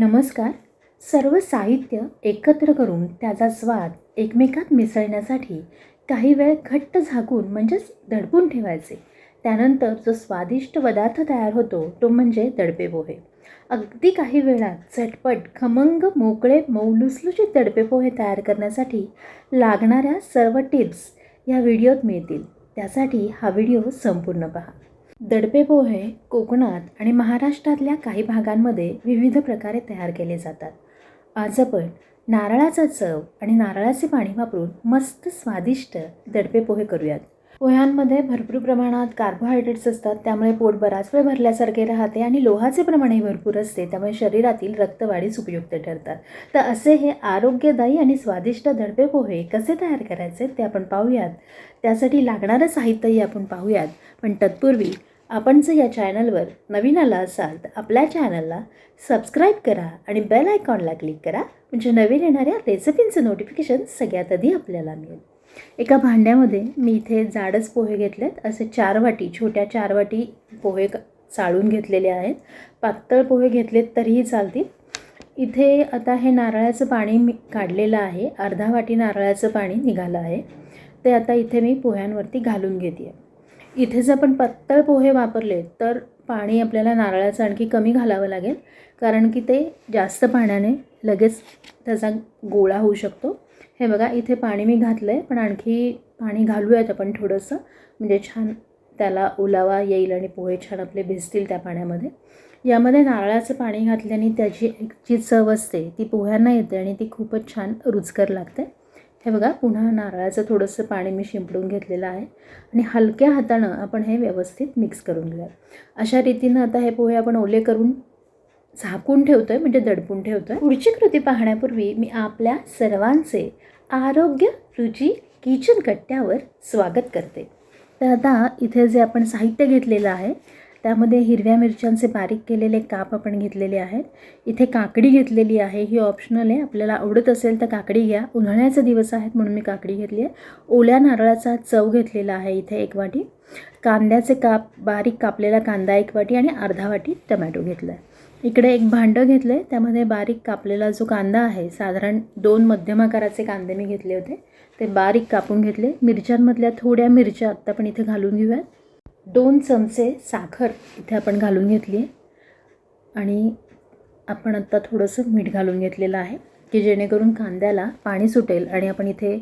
नमस्कार. सर्व साहित्य एकत्र करून त्याचा स्वाद एकमेकात मिसळण्यासाठी काही वेळ घट्ट झाकून म्हणजेच दडपून ठेवायचे. त्यानंतर जो स्वादिष्ट पदार्थ तयार होतो तो म्हणजे दडपे पोहे. अगदी काही वेळात झटपट खमंग मोकळे मौलुसलुचित दडपे पोहे तयार करण्यासाठी लागणाऱ्या सर्व टिप्स या व्हिडिओत मिळतील. त्यासाठी हा व्हिडिओ संपूर्ण पहा. दडपे पोहे कोकणात आणि महाराष्ट्रातल्या काही भागांमध्ये विविध प्रकारे तयार केले जातात. आज आपण नारळाचा चव आणि नारळाचे पाणी वापरून मस्त स्वादिष्ट दडपे पोहे करूयात. पोह्यांमध्ये भरपूर प्रमाणात कार्बोहायड्रेट्स असतात त्यामुळे पोट बराच वेळ भरल्यासारखे राहते आणि लोहाचे प्रमाणही भरपूर असते त्यामुळे शरीरातील रक्तवाढीस उपयुक्त ठरतात. तर असे हे आरोग्यदायी आणि स्वादिष्ट दडपे पोहे कसे तयार करायचे ते आपण पाहूयात. त्यासाठी लागणारं साहित्यही आपण पाहूयात. पण तत्पूर्वी आपण जर या चॅनलवर नवीन आला असाल तर आपल्या चॅनलला सबस्क्राईब करा आणि बेल आयकॉनला क्लिक करा. म्हणजे नवीन येणाऱ्या रेसिपींचं नोटिफिकेशन सगळ्यात आधी आपल्याला मिळेल. एका भांड्यामध्ये मी इथे जाडच पोहे घेतलेत. असे चार वाटी छोट्या चार वाटी पोहे चाळून घेतलेले आहेत. पातळ पोहे घेतलेत तरीही चालतील. इथे आता हे नारळाचं पाणी मी काढलेलं आहे. अर्धा वाटी नारळाचं पाणी निघालं आहे. ते आता इथे मी पोह्यांवरती घालून घेते आहे इथे जर आपण पातळ पोहे वापरले तर पाणी आपल्याला नारळाचं आणखी कमी घालावं लागेल. कारण की ते जास्त पाण्याने लगेच त्याचा गोळा होऊ शकतो. हे बघा इथे पाणी मी घातलं आहे पण आणखी पाणी घालूयात आपण थोडंसं. म्हणजे छान त्याला ओलावा येईल आणि पोहे छान आपले भिजतील त्या पाण्यामध्ये. यामध्ये नारळाचं पाणी घातल्याने त्याची एक जी चव असते ती पोह्यांना येते आणि ती खूपच छान रुचकर लागते. हे बघा पुन्हा नारळाचं थोडंसं पाणी मी शिंपडून घेतलेलं आहे आणि हलक्या हातानं आपण हे व्यवस्थित मिक्स करून घेऊया अशा रीतीनं आता हे पोहे आपण ओले करून झाकून ठेवतो आहे म्हणजे दडपून ठेवतो आहे पुढची कृती पाहण्यापूर्वी मी आपल्या सर्वांचे आरोग्य रुची किचन कट्ट्यावर स्वागत करते. तर आता इथे जे आपण साहित्य घेतलेलं आहे त्यामध्ये हिरव्या मिरच्यांचे बारीक केलेले काप आपण घेतलेले आहेत. इथे काकडी घेतलेली आहे. ही ऑप्शनल आहे. आपल्याला आवडत असेल तर काकडी घ्या. उन्हाळ्याचे दिवस आहेत म्हणून मी काकडी घेतली आहे. ओल्या नारळाचा चव घेतलेला आहे इथे एक वाटी. कांद्याचे काप बारीक कापलेला कांदा एक वाटी आणि अर्धा वाटी टमॅटो घेतला आहे इकडे एक भांडं घेतलं आहे त्यामध्ये बारीक कापलेला जो कांदा आहे साधारण दोन मध्यम आकाराचे कांदे मी घेतले होते. ते बारीक कापून घेतले. मिरच्यांमधल्या थोड्या मिरच्या आत्ता पण इथे घालून घेऊयात. दोन चमचे साखर इथे आपण घालून घेतली आहे. आणि आपण आत्ता थोडंसं मीठ घालून घेतलेलं आहे की जेणेकरून कांद्याला पाणी सुटेल आणि आपण इथे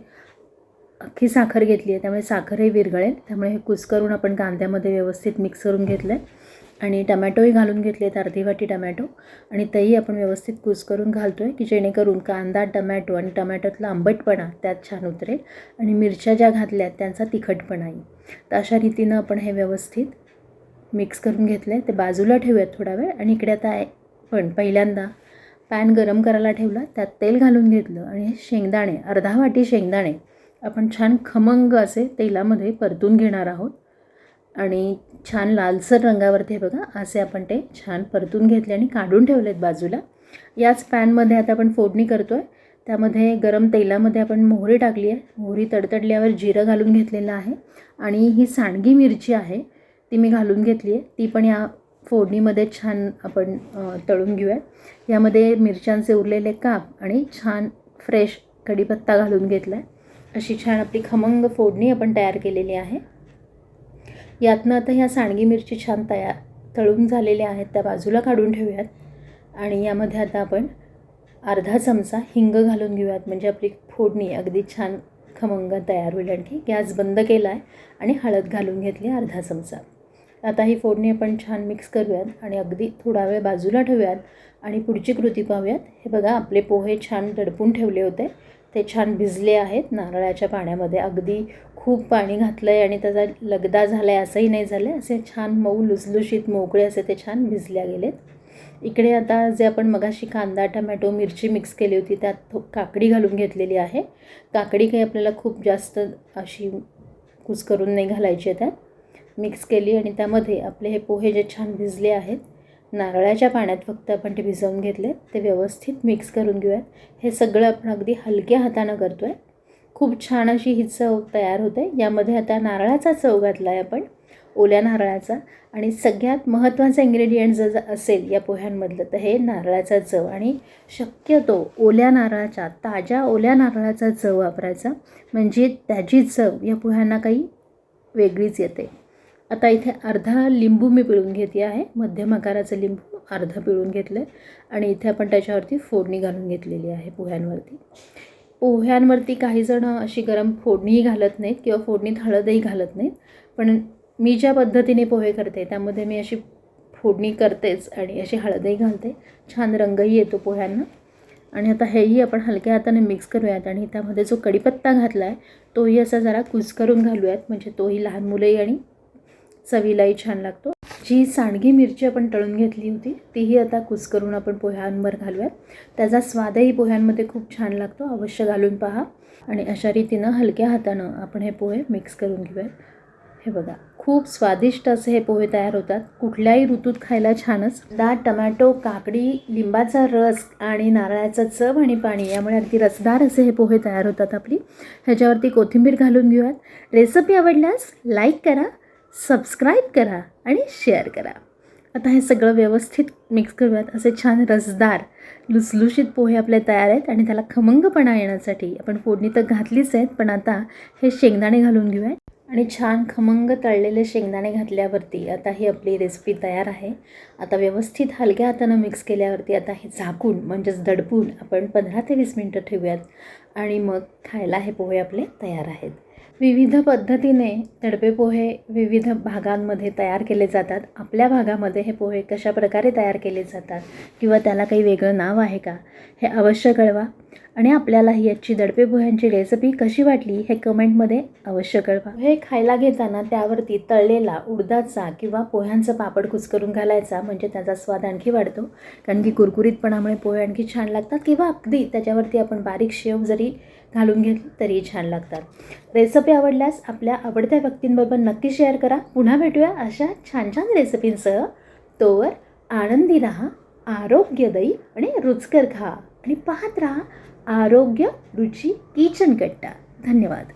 अख्खी साखर घेतली आहे. त्यामुळे साखरही विरघळेल. त्यामुळे हे कुसकरून आपण कांद्यामध्ये व्यवस्थित मिक्स करून घेतलं आहे आणि टमॅटोही घालून घेतले आहेत अर्धी वाटी टमॅटो. आणि तेही आपण व्यवस्थित कुस करून घालतो आहे की जेणेकरून कांदा टमॅटो आणि टमॅटोतला आंबटपणा त्यात छान उतरेल. आणि मिरच्या ज्या घातल्या आहेत त्यांचा तिखटपणा येईल तर अशा रीतीनं आपण हे व्यवस्थित मिक्स करून घेतलं आहे ते बाजूला ठेवूयात थोडा वेळ आणि इकडे आता आहे- पण पहिल्यांदा पॅन गरम करायला ठेवला त्यात तेल घालून घेतलं आणि हे शेंगदाणे अर्धा वाटी शेंगदाणे आपण छान खमंग असे तेलामध्ये परतून घेणार आहोत. आणि छान लालसर रंगावरती हे बघा असे आपण ते छान परतून घेतले आणि काढून ठेवलेत बाजूला. याच पॅनमध्ये आता आपण फोडणी करतो आहे त्यामध्ये गरम तेलामध्ये आपण मोहरी टाकली आहे. मोहरी तडतडल्यावर जिरं घालून घेतलेलं आहे. आणि ही सांडगी मिरची आहे ती मी घालून घेतली आहे. ती पण या फोडणीमध्ये छान आपण तळून घेऊयात यामध्ये मिरच्यांचे उरलेले काप आणि छान फ्रेश कढीपत्ता घालून घेतला आहे अशी छान आपली खमंग फोडणी आपण तयार केलेली आहे. यातनं आता ह्या सांडगी मिरची छान तयार तळून झालेल्या आहेत. त्या बाजूला काढून ठेवूयात. आणि यामध्ये आता आपण अर्धा चमचा हिंग घालून घेऊयात. म्हणजे आपली फोडणी अगदी छान खमंग तयार होईल आणखी. गॅस बंद केला आहे आणि हळद घालून घेतली अर्धा चमचा. आता ही फोडणी आपण छान मिक्स करूयात आणि अगदी थोडा वेळ बाजूला ठेवूयात आणि पुढची कृती पाहूयात. हे बघा आपले पोहे छान दडपून ठेवले होते. ते छान भिजले आहेत. नारळाच्या पाण्यामध्ये अगदी खूप पाणी घातलं आहे आणि त्याचा लगदा झाला आहे असंही नाही झालं आहे असे छान मऊ लुसलुशीत मोकळे असे ते छान भिजल्या गेलेत. इकडे आता जे आपण मगाशी कांदा टमॅटो मिरची मिक्स केली होती त्यात थो काकडी घालून घेतलेली आहे. काकडी काही आपल्याला खूप जास्त अशी कुस करून नाही घालायची आहे त्यात मिक्स केली आणि त्यामध्ये आपले हे पोहे जे छान भिजले आहेत नारळाच्या पाण्यात फक्त आपण ते भिजवून घेतले ते व्यवस्थित मिक्स करून घेऊयात. हे सगळं आपण अगदी हलक्या हातानं करतो आहे खूप छान अशी ही चव तयार होते. यामध्ये आता नारळाचा चव घातला आहे आपण. ओल्या नारळाचा आणि सगळ्यात महत्त्वाचा इन्ग्रेडियंट जर असेल या पोह्यांमधलं तर हे नारळाचा चव आणि शक्यतो ओल्या नारळाच्या ताज्या ओल्या नारळाचा चव वापरायचा. म्हणजे त्याची चव या पोह्यांना काही वेगळीच येते. आता इथे अर्धा लिंबू मी पिळून घेते आहे. मध्यम आकाराचं लिंबू अर्धा पिळून घेतलं आहे आणि इथे आपण त्याच्यावरती फोडणी घालून घेतलेली आहे पोह्यांवरती. पोह्यांवरती काहीजणं अशी गरम फोडणीही घालत नाहीत किंवा फोडणीत हळदही घालत नाहीत. पण मी ज्या पद्धतीने पोहे करते त्यामध्ये मी अशी फोडणी करतेच आणि अशी हळदही घालते. छान रंगही येतो पोह्यांना. आणि आता हेही आपण हलक्या हाताने मिक्स करूयात आणि त्यामध्ये जो कढीपत्ता घातला आहे तोही असा जरा कुस्करून घालूयात. म्हणजे तोही लहान मुलंही आणि चवीलाही छान लागतो. जी सांडगी मिरची आपण तळून घेतली होती तीही आता कुस्करून आपण पोह्यांवर घालूयात. त्याचा स्वादही पोह्यांमध्ये खूप छान लागतो. अवश्य घालून पहा. आणि अशा रीतीनं हलक्या हातानं आपण हे पोहे मिक्स करून घेऊयात. हे बघा खूप स्वादिष्ट असे हे पोहे तयार होतात. कुठल्याही ऋतूत खायला छानच. दाट टमॅटो काकडी लिंबाचा रस आणि नारळाचं चव आणि पाणी यामुळे अगदी रसदार असे हे पोहे तयार होतात आपली. ह्याच्यावरती कोथिंबीर घालून घेऊयात. रेसिपी आवडल्यास लाईक करा सबस्क्राईब करा आणि शेअर करा. आता हे सगळं व्यवस्थित मिक्स करूयात. असे छान रसदार लुसलुशीत पोहे आपले तयार आहेत आणि त्याला खमंगपणा येण्यासाठी आपण फोडणी तर घातलीच आहेत पण आता हे शेंगदाणे घालून घेऊयात. आणि छान खमंग तळलेले शेंगदाणे घातल्यावरती आता ही आपली रेसिपी तयार आहे. आता व्यवस्थित हलक्या हातानं मिक्स केल्यावरती आता हे झाकून म्हणजेच दडपून आपण पंधरा ते वीस मिनटं ठेवूयात. आणि मग खायला हे पोहे आपले तयार आहेत. विविध पद्धतीने तडपे पोहे विविध भागांमध्ये तयार केले जातात. आपल्या भागामध्ये हे पोहे कशा प्रकारे तयार केले जातात? किंवा त्याला काही वेगळं नाव आहे का? हे अवश्य कळवा. आणि आपल्याला ही याची दडपे पोह्यांची रेसिपी कशी वाटली हे कमेंटमध्ये अवश्य कळवा. हे खायला घेताना त्यावरती तळलेला उडदाचा किंवा पोह्यांचा पापड कुचकरून घालायचा म्हणजे त्याचा स्वाद आणखी वाढतो. कारण की कुरकुरीतपणामुळे पोहे आणखी छान लागतात किंवा अगदी त्याच्यावरती आपण बारीक शेव जरी घालून घेतली तरी छान लागतात. रेसिपी आवडल्यास आपल्या आवडत्या व्यक्तींबरोबर नक्की शेअर करा. पुन्हा भेटूया अशा छान छान रेसिपींसह तोवर आनंदी राहा आरोग्यदायी आणि रुचकर खा. आणि पाहत राहा आरोग्य रुची किचन कट्टा धन्यवाद.